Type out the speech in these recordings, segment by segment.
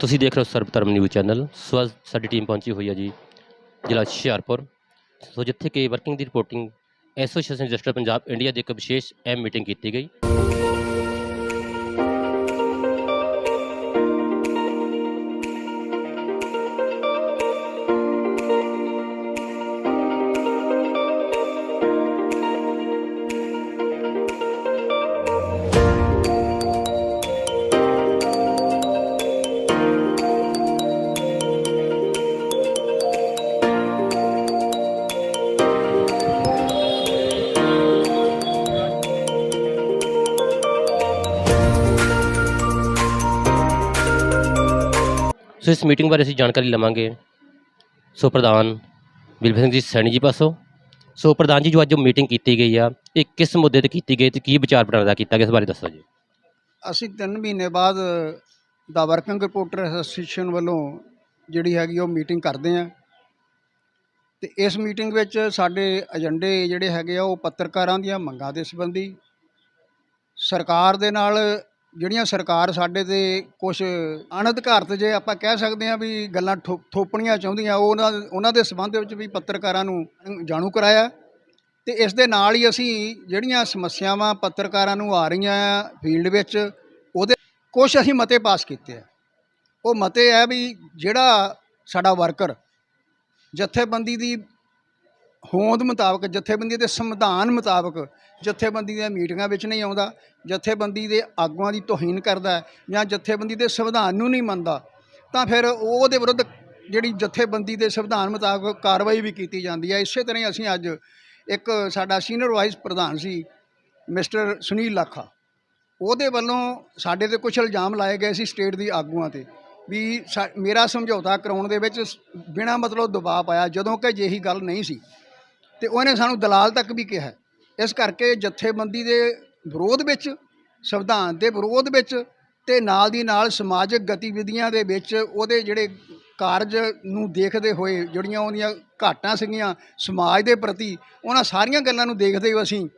ਤੁਸੀਂ ਦੇਖ ਰਹੇ ਹੋ ਸਰਬ ਧਰਮ ਨਿਊਜ਼ ਚੈਨਲ। ਸੋ ਅੱਜ ਸਾਡੀ ਟੀਮ ਪਹੁੰਚੀ ਹੋਈ ਹੈ ਜੀ, ਜ਼ਿਲ੍ਹਾ ਹੁਸ਼ਿਆਰਪੁਰ। ਸੋ ਜਿੱਥੇ ਕਿ ਵਰਕਿੰਗ ਦੀ reporting association register Punjab India ਦੀ ਇੱਕ ਵਿਸ਼ੇਸ਼ ਅਹਿਮ ਮੀਟਿੰਗ ਕੀਤੀ ਗਈ। ਸੋ ਇਸ ਮੀਟਿੰਗ ਬਾਰੇ ਅਸੀਂ ਜਾਣਕਾਰੀ ਲਵਾਂਗੇ। ਸੋ ਪ੍ਰਧਾਨ ਬਿਲਬਲ ਸਿੰਘ ਜੀ, ਸੈਣੀ ਜੀ ਪਾਸੋਂ। ਸੋ ਪ੍ਰਧਾਨ ਜੀ, ਜੋ ਅੱਜ ਮੀਟਿੰਗ ਕੀਤੀ ਗਈ ਆ, ਇਹ ਕਿਸ ਮੁੱਦੇ ਤੇ ਕੀਤੀ ਗਈ ਤੇ ਕੀ ਵਿਚਾਰ ਪ੍ਰਣਾਲੀ ਕੀਤਾ ਗਿਆ, ਇਸ ਬਾਰੇ ਦੱਸੋ ਜੀ। ਅਸੀਂ 3 ਮਹੀਨੇ ਬਾਅਦ ਦਾ ਵਰਕਿੰਗ ਰਿਪੋਰਟਰ ਐਸੋਸੀਏਸ਼ਨ ਵੱਲੋਂ ਜਿਹੜੀ ਹੈਗੀ ਉਹ ਮੀਟਿੰਗ ਕਰਦੇ ਆ ਤੇ ਇਸ ਮੀਟਿੰਗ ਵਿੱਚ ਸਾਡੇ ਏਜੰਡੇ ਜਿਹੜੇ ਹੈਗੇ ਆ, ਉਹ ਪੱਤਰਕਾਰਾਂ ਦੀਆਂ ਮੰਗਾਂ ਦੇ ਸੰਬੰਧੀ ਸਰਕਾਰ ਦੇ ਨਾਲ ਜਿਹੜੀਆਂ ਸਰਕਾਰ ਸਾਡੇ ਤੇ ਕੁਝ ਅਣਅਧਿਕਾਰਤ ਜੇ ਆਪਾਂ ਕਹਿ ਸਕਦੇ ਆ ਵੀ ਗੱਲਾਂ ਠੋ- ਥੋਪਣੀਆਂ ਚਾਹੁੰਦੀਆਂ, ਉਹ ਉਹਨਾਂ ਉਹਨਾਂ ਦੇ ਸੰਬੰਧ ਵਿੱਚ ਵੀ ਪੱਤਰਕਾਰਾਂ ਨੂੰ ਜਾਣੂ ਕਰਾਇਆ। ਤੇ ਇਸ ਦੇ ਨਾਲ ਹੀ ਅਸੀਂ ਜਿਹੜੀਆਂ ਸਮੱਸਿਆਵਾਂ ਪੱਤਰਕਾਰਾਂ ਨੂੰ ਆ ਰਹੀਆਂ ਫੀਲਡ ਵਿੱਚ, ਉਹਦੇ ਕੁਝ ਅਸੀਂ ਮਤੇ ਪਾਸ ਕੀਤੇ ਆ। ਉਹ ਮਤੇ ਹੈ ਵੀ ਜਿਹੜਾ ਸਾਡਾ ਵਰਕਰ, ਜਥੇਬੰਦੀ ਦੀ ਹੋਂਦ ਮੁਤਾਬਕ, ਜਥੇਬੰਦੀ ਦੇ ਸੰਵਿਧਾਨ ਮੁਤਾਬਕ ਜਥੇਬੰਦੀ ਦੀਆਂ ਮੀਟਿੰਗਾਂ ਵਿੱਚ ਨਹੀਂ ਆਉਂਦਾ, ਜਥੇਬੰਦੀ ਦੇ ਆਗੂਆਂ ਦੀ ਤੋਹੀਨ ਕਰਦਾ ਜਾਂ ਜਥੇਬੰਦੀ ਦੇ ਸੰਵਿਧਾਨ ਨੂੰ ਨਹੀਂ ਮੰਨਦਾ, ਤਾਂ ਫਿਰ ਉਹਦੇ ਵਿਰੁੱਧ ਜਿਹੜੀ ਜਥੇਬੰਦੀ ਦੇ ਸੰਵਿਧਾਨ ਮੁਤਾਬਕ ਕਾਰਵਾਈ ਵੀ ਕੀਤੀ ਜਾਂਦੀ ਹੈ। ਇਸੇ ਤਰ੍ਹਾਂ ਹੀ ਅਸੀਂ ਅੱਜ ਇੱਕ ਸਾਡਾ ਸੀਨੀਅਰ ਵਾਈਸ ਪ੍ਰਧਾਨ ਸੀ, ਮਿਸਟਰ ਸੁਨੀਲ ਲਾਖਾ, ਉਹਦੇ ਵੱਲੋਂ ਸਾਡੇ ਤੇ ਕੁਝ ਇਲਜ਼ਾਮ ਲਾਏ ਗਏ ਸੀ ਸਟੇਟ ਦੀ ਆਗੂਆਂ ਤੇ ਵੀ ਸਾ- ਮੇਰਾ ਸਮਝੌਤਾ ਕਰਾਉਣ ਦੇ ਵਿੱਚ ਬਿਨਾਂ ਮਤਲਬ ਦਬਾਅ ਪਾਇਆ, ਜਦੋਂ ਕਿ ਜਿਹੀ ਗੱਲ ਨਹੀਂ ਸੀ। ਤੇ ਉਹਨੇ ਸਾਨੂੰ ਦਲਾਲ ਤੱਕ ਵੀ ਕਿਹਾ। ਇਸ ਕਰਕੇ ਜਥੇਬੰਦੀ ਦੇ ਵਿਰੋਧ ਵਿੱਚ, ਸੰਵਿਧਾਨ ਦੇ ਵਿਰੋਧ ਵਿੱਚ ਤੇ ਨਾਲ ਦੀ ਨਾਲ ਸਮਾਜਿਕ ਗਤੀਵਿਧੀਆਂ ਦੇ ਵਿੱਚ ਉਹਦੇ ਜਿਹੜੇ ਕਾਰਜ ਨੂੰ ਦੇਖਦੇ ਹੋਏ ਜਿਹੜੀਆਂ ਉਹਦੀਆਂ ਘਾਟਾਂ ਸੀਗੀਆਂ ਸਮਾਜ ਦੇ ਪ੍ਰਤੀ, ਉਹਨਾਂ ਸਾਰੀਆਂ ਗੱਲਾਂ ਨੂੰ ਦੇਖਦੇ ਹੋਏ ਅਸੀਂ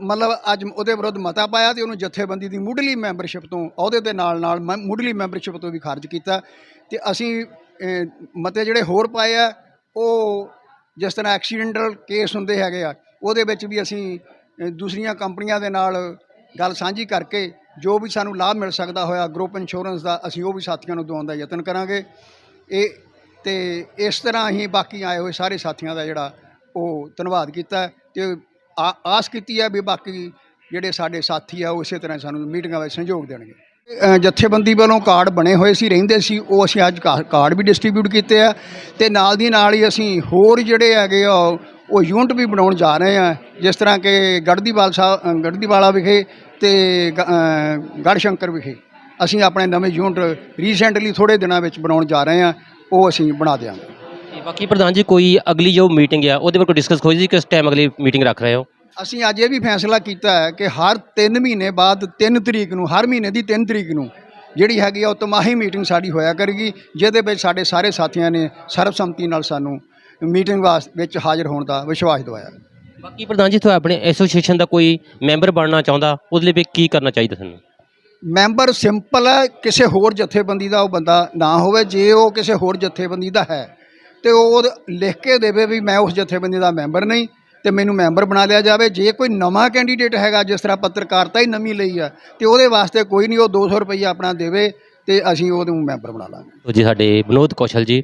ਮਤਲਬ ਅੱਜ ਉਹਦੇ ਵਿਰੁੱਧ ਮਤਾ ਪਾਇਆ ਤੇ ਉਹਨੂੰ ਜਥੇਬੰਦੀ ਦੀ ਮੁੱਢਲੀ ਮੈਂਬਰਸ਼ਿਪ ਤੋਂ ਅਹੁਦੇ ਦੇ ਨਾਲ ਨਾਲ ਮ- ਮੁੱਢਲੀ ਮੈਂਬਰਸ਼ਿਪ ਤੋਂ ਵੀ ਖਾਰਜ ਕੀਤਾ ਤੇ ਅਸੀਂ ਮਤੇ ਜਿਹੜੇ ਹੋਰ ਪਾਏ ਆ, ਉਹ ਜਿਸ ਤਰ੍ਹਾਂ ਐਕਸੀਡੈਂਟਲ ਕੇਸ ਹੁੰਦੇ ਹੈਗੇ ਆ, ਉਹਦੇ ਵਿੱਚ ਵੀ ਅਸੀਂ ਦੂਸਰੀਆਂ ਕੰਪਨੀਆਂ ਦੇ ਨਾਲ ਗੱਲ ਸਾਂਝੀ ਕਰਕੇ ਜੋ ਵੀ ਸਾਨੂੰ ਲਾਭ ਮਿਲ ਸਕਦਾ ਹੋਇਆ ਗਰੁੱਪ ਇੰਸ਼ੋਰੈਂਸ ਦਾ, ਅਸੀਂ ਉਹ ਵੀ ਸਾਥੀਆਂ ਨੂੰ ਦਿਵਾਉਣ ਦਾ ਯਤਨ ਕਰਾਂਗੇ। ਇਹ, ਤੇ ਇਸ ਤਰ੍ਹਾਂ ਹੀ ਬਾਕੀ ਆਏ ਹੋਏ ਸਾਰੇ ਸਾਥੀਆਂ ਦਾ ਜਿਹੜਾ ਉਹ ਧੰਨਵਾਦ ਕੀਤਾ ਤੇ ਆਸ ਕੀਤੀ ਹੈ ਵੀ ਬਾਕੀ ਜਿਹੜੇ ਸਾਡੇ ਸਾਥੀ ਆ, ਉਹ ਇਸੇ ਤਰ੍ਹਾਂ ਸਾਨੂੰ ਮੀਟਿੰਗਾਂ ਵਿੱਚ ਸਹਿਯੋਗ ਦੇਣਗੇ। ਜਥੇਬੰਦੀ ਵੱਲੋਂ ਕਾਰਡ ਬਣੇ ਹੋਏ ਸੀ ਰਹਿੰਦੇ ਸੀ ਉਹ ਅਸੀਂ ਅੱਜ ਕਾ- ਕਾਰਡ ਵੀ ਡਿਸਟ੍ਰੀਬਿਊਟ ਕੀਤੇ ਆ ਤੇ ਨਾਲ ਦੀ ਨਾਲ ਹੀ ਅਸੀਂ ਹੋਰ ਜਿਹੜੇ ਹੈਗੇ ਆ ਉਹ ਯੂਨਿਟ ਵੀ ਬਣਾਉਣ ਜਾ ਰਹੇ ਆ ਜਿਸ ਤਰ੍ਹਾਂ ਕਿ ਗੜਦੀਵਾਲ ਸਾਹਿਬ ਗੜਦੀਵਾਲਾ ਵਿਖੇ ਤੇ ਗ- ਅ, ਗੜਸ਼ੰਕਰ ਵਿਖੇ। ਅਸੀਂ ਆਪਣੇ ਨਵੇਂ ਯੂਨਿਟ ਰੀਸੈਂਟਲੀ ਥੋੜੇ ਦਿਨਾਂ ਵਿੱਚ ਬਣਾਉਣ ਜਾ ਰਹੇ ਆ ਉਹ ਅਸੀਂ ਬਣਾ ਦਿਆਂਗੇ। ਬਾਕੀ ਪ੍ਰਧਾਨ ਜੀ ਕੋਈ ਅਗਲੀ ਜੋ ਮੀਟਿੰਗ ਆ ਉਹਦੇ ਬਾਰੇ ਕੋਈ ਡਿਸਕਸ ਹੋਈ ਸੀ ਕਿਸ ਟਾਈਮ ਅਗਲੀ ਮੀਟਿੰਗ ਰੱਖ ਰਹੇ ਹੋ? ਅਸੀਂ ਅੱਜ ਇਹ ਵੀ ਫੈਸਲਾ ਕੀਤਾ ਹੈ ਕਿ ਹਰ 3 ਮਹੀਨੇ ਬਾਅਦ 3 ਤਰੀਕ ਨੂੰ ਹਰ ਮਹੀਨੇ ਦੀ 3 ਤਰੀਕ ਨੂੰ ਜਿਹੜੀ ਹੈਗੀ ਆ ਉਹ ਤਿਮਾਹੀ ਮੀਟਿੰਗ ਸਾਡੀ ਹੋਇਆ ਕਰੇਗੀ ਜਿਹਦੇ ਵਿੱਚ ਸਾਡੇ ਸਾਰੇ ਸਾਥੀਆਂ ਨੇ ਸਰਬਸੰਮਤੀ ਨਾਲ ਸਾਨੂੰ ਮੀਟਿੰਗ ਵਿੱਚ ਹਾਜ਼ਰ ਹੋਣ ਦਾ ਵਿਸ਼ਵਾਸ ਦਿਵਾਇਆ। ਬਾਕੀ ਪ੍ਰਧਾਨ ਜੀ ਤੁਹਾਨੂੰ ਆਪਣੇ ਐਸੋਸੀਏਸ਼ਨ ਦਾ ਕੋਈ ਮੈਂਬਰ ਬਣਨਾ ਚਾਹੁੰਦਾ ਉਹਦੇ ਲਈ ਵੀ ਕੀ ਕਰਨਾ ਚਾਹੀਦਾ ਤੁਹਾਨੂੰ ਮੈਂਬਰ ਸਿੰਪਲ ਹੈ ਕਿਸੇ ਹੋਰ ਜਥੇਬੰਦੀ ਦਾ ਉਹ ਬੰਦਾ ਨਾ ਹੋਵੇ ਜੇ ਉਹ ਕਿਸੇ ਹੋਰ ਜਥੇਬੰਦੀ ਦਾ ਹੈ ਤੇ ਉਹ ਲਿਖ ਕੇ ਦੇਵੇ ਵੀ ਮੈਂ ਉਸ ਜਥੇਬੰਦੀ ਦਾ ਮੈਂਬਰ ਨਹੀਂ। ਤੇ ਮੈਨੂੰ ਮੈਂਬਰ ਬਣਾ ਲਿਆ ਜਾਵੇ। ਜੇ ਕੋਈ ਨਵਾਂ ਕੈਂਡੀਡੇਟ ਹੈਗਾ ਜਿਸ ਤਰ੍ਹਾਂ ਪੱਤਰਕਾਰਤਾ ਹੀ ਨਵੀਂ ਲਈ ਆ ਤੇ ਉਹਦੇ ਵਾਸਤੇ ਕੋਈ ਨਹੀਂ ਉਹ 200 ਰੁਪਈਆ ਆਪਣਾ ਦੇਵੇ ਤੇ ਅਸੀਂ ਉਹਨੂੰ ਮੈਂਬਰ ਬਣਾ ਲਾਂਗੇ। ਸੋ ਜੀ ਸਾਡੇ ਵਿਨੋਦ ਕੌਸ਼ਲ ਜੀ।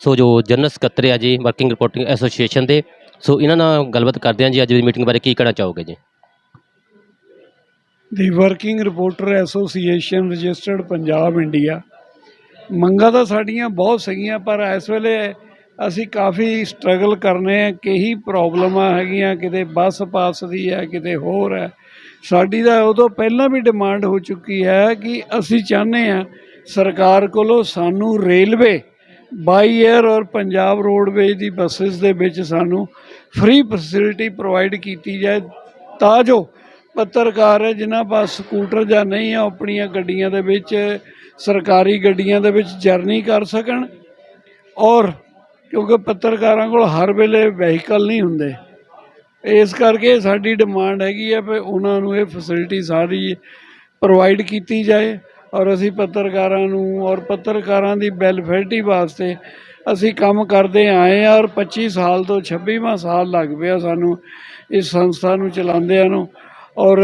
ਸੋ ਜੋ ਜਨਰਲ ਸਕੱਤਰ ਆ ਜੀ ਵਰਕਿੰਗ ਰਿਪੋਰਟਿੰਗ ਐਸੋਸੀਏਸ਼ਨ ਦੇ। ਸੋ ਇਹਨਾਂ ਨਾਲ ਗੱਲਬਾਤ ਕਰਦੇ ਹਾਂ ਜੀ ਅੱਜ ਦੀ ਮੀਟਿੰਗ ਬਾਰੇ ਕੀ ਕਹਿਣਾ ਚਾਹੋਗੇ ਜੀ? ਦੀ working reporter association registered Punjab India. ਮੰਗਾਂ ਤਾਂ ਸਾਡੀਆਂ ਬਹੁਤ ਸੀਗੀਆਂ ਪਰ ਇਸ ਵੇਲੇ ਅਸੀਂ ਕਾਫੀ ਸਟਰਗਲ ਕਰਨੇ ਆ ਕਈ ਪ੍ਰੋਬਲਮਾਂ ਹੈਗੀਆਂ, ਕਿਤੇ ਬੱਸ ਪਾਸ ਦੀ ਹੈ, ਕਿਤੇ ਹੋਰ ਹੈ। ਸਾਡੀ ਤਾਂ ਉਦੋਂ ਪਹਿਲਾਂ ਵੀ ਡਿਮਾਂਡ ਹੋ ਚੁੱਕੀ ਹੈ ਕਿ ਅਸੀਂ ਚਾਹੁੰਦੇ ਆ ਸਰਕਾਰ ਕੋਲੋਂ ਸਾਨੂੰ ਰੇਲਵੇ ਬਾਈ 에ਅਰ ਔਰ ਪੰਜਾਬ ਰੋਡਵੇਜ਼ ਦੀ ਬੱਸਸ ਦੇ ਵਿੱਚ ਸਾਨੂੰ ਫ੍ਰੀ ਫੈਸਿਲਿਟੀ ਪ੍ਰੋਵਾਈਡ ਕੀਤੀ ਜਾਏ, ਤਾਂ ਜੋ ਪੱਤਰਕਾਰ ਹੈ, ਜਿਨ੍ਹਾਂ ਪਾਸ ਸਕੂਟਰ ਜਾਂ ਨਹੀਂ ਆ ਆਪਣੀਆਂ ਗੱਡੀਆਂ ਦੇ ਵਿੱਚ, ਸਰਕਾਰੀ ਗੱਡੀਆਂ ਦੇ ਵਿੱਚ ਜਰਨੀ ਕਰ ਸਕਣ ਔਰ ਕਿਉਂਕਿ ਪੱਤਰਕਾਰਾਂ ਕੋਲ ਹਰ ਵੇਲੇ ਵਹੀਕਲ ਨਹੀਂ ਹੁੰਦੇ। ਇਸ ਕਰਕੇ ਸਾਡੀ ਡਿਮਾਂਡ ਹੈਗੀ ਹੈ ਵੀ ਉਹਨਾਂ ਨੂੰ ਇਹ ਫੈਸਿਲਿਟੀ ਸਾਰੀ ਪ੍ਰੋਵਾਈਡ ਕੀਤੀ ਜਾਏ ਔਰ ਅਸੀਂ ਪੱਤਰਕਾਰਾਂ ਨੂੰ ਔਰ ਪੱਤਰਕਾਰਾਂ ਦੀ ਵੈਲਫੇਅਰਟੀ ਵਾਸਤੇ ਅਸੀਂ ਕੰਮ ਕਰਦੇ ਆਏ ਆ ਔਰ 25 ਸਾਲ ਤੋਂ 26ਵਾਂ ਸਾਲ ਲੱਗ ਪਿਆ ਸਾਨੂੰ ਇਸ ਸੰਸਥਾ ਨੂੰ ਚਲਾਉਂਦਿਆਂ ਨੂੰ ਔਰ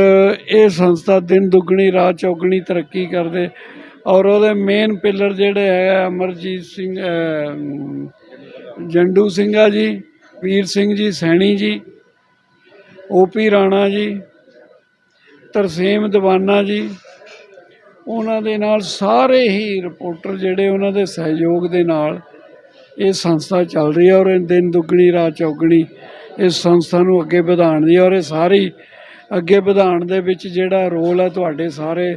ਇਹ ਸੰਸਥਾ ਦਿਨ ਦੁੱਗਣੀ, ਰਾਤ ਚੌਗਣੀ ਤਰੱਕੀ ਕਰਦੇ ਔਰ ਉਹਦੇ ਮੇਨ ਪਿਲਰ ਜਿਹੜੇ ਹੈ ਅਮਰਜੀਤ ਸਿੰਘ ਜੰਡੂ ਸਿੰਘਾ ਜੀ, ਵੀਰ ਸਿੰਘ ਜੀ, ਸੈਣੀ ਜੀ ਓਪੀ ਰਾਣਾ ਜੀ, ਤਰਸੇਮ ਦੀਵਾਨਾ ਜੀ, ਉਹਨਾਂ ਦੇ ਨਾਲ ਸਾਰੇ ਹੀ ਰਿਪੋਰਟਰ ਜਿਹੜੇ ਉਹਨਾਂ ਦੇ ਸਹਿਯੋਗ ਦੇ ਨਾਲ ਇਹ ਸੰਸਥਾ ਚੱਲ ਰਹੀ ਹੈ ਔਰ ਇਹ ਦਿਨ ਦੁੱਗਣੀ, ਰਾਤ ਚੌਗਣੀ ਇਸ ਸੰਸਥਾ ਨੂੰ ਅੱਗੇ ਵਧਾਉਣ ਦੀ ਔਰ ਇਹ ਸਾਰੀ ਅੱਗੇ ਵਧਾਉਣ ਦੇ ਵਿੱਚ ਜਿਹੜਾ ਰੋਲ ਹੈ ਤੁਹਾਡੇ ਸਾਰੇ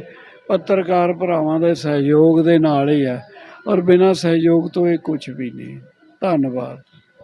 ਪੱਤਰਕਾਰ ਭਰਾਵਾਂ ਦੇ ਸਹਿਯੋਗ ਦੇ ਨਾਲ ਹੀ ਹੈ ਔਰ ਬਿਨਾਂ ਸਹਿਯੋਗ ਤੋਂ ਇਹ ਕੁਝ ਵੀ ਨਹੀਂ। ਧੰਨਵਾਦ।